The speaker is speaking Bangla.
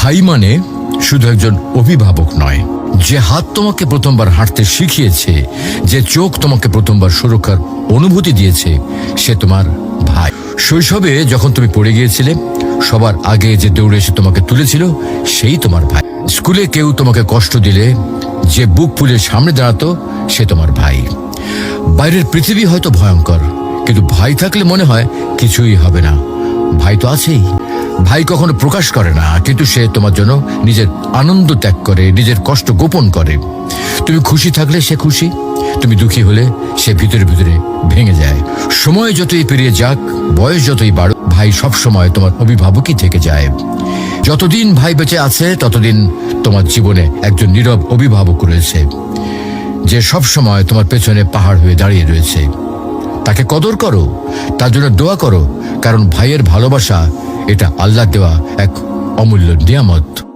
ভাই মানে শুধু একজন অভিভাবক নয়, যে হাত তোমাকে প্রথমবার হাঁটতে শিখিয়েছে, যে চোখ তোমাকে প্রথমবার সুরক্ষার অনুভূতি দিয়েছে, সে তোমার ভাই। শৈশবে যখন তুমি পড়ে গিয়েছিলে, সবার আগে যে দৌড়ে এসে তোমাকে তুলেছিল, সেই তোমার ভাই। স্কুলে কেউ তোমাকে কষ্ট দিলে, যে বুক ফুলে সামনে দাঁড়াতো, সে তোমার ভাই। বাইরের পৃথিবী হয়তো ভয়ঙ্কর, কিন্তু ভাই থাকলে মনে হয় কিছুই হবে না। ভাই তো আছেই। ভাই কখনো প্রকাশ করে না, কিন্তু সে তোমার জন্য নিজের আনন্দ ত্যাগ করে, নিজের কষ্ট গোপন করে। তুমি খুশি থাকলে সে খুশি, তুমি দুঃখী হলে সে ভিতরে ভিতরে ভেঙে যায়। সময় যতই পেরিয়ে যাক, বয়স যতই বাড়ুক, ভাই সব সময় তোমার অভিভাবকই থেকে যায়। যতদিন ভাই বেঁচে আছে, ততদিন তোমার জীবনে একজন নীরব অভিভাবক রয়েছে, যে সব সময় তোমার পেছনে পাহাড় হয়ে দাঁড়িয়ে রয়েছে। তাকে কদর করো, তার জন্য দোয়া করো, কারণ ভাইয়ের ভালোবাসা এটা আল্লাহ দেওয়া এক অমূল্য নিয়ামত।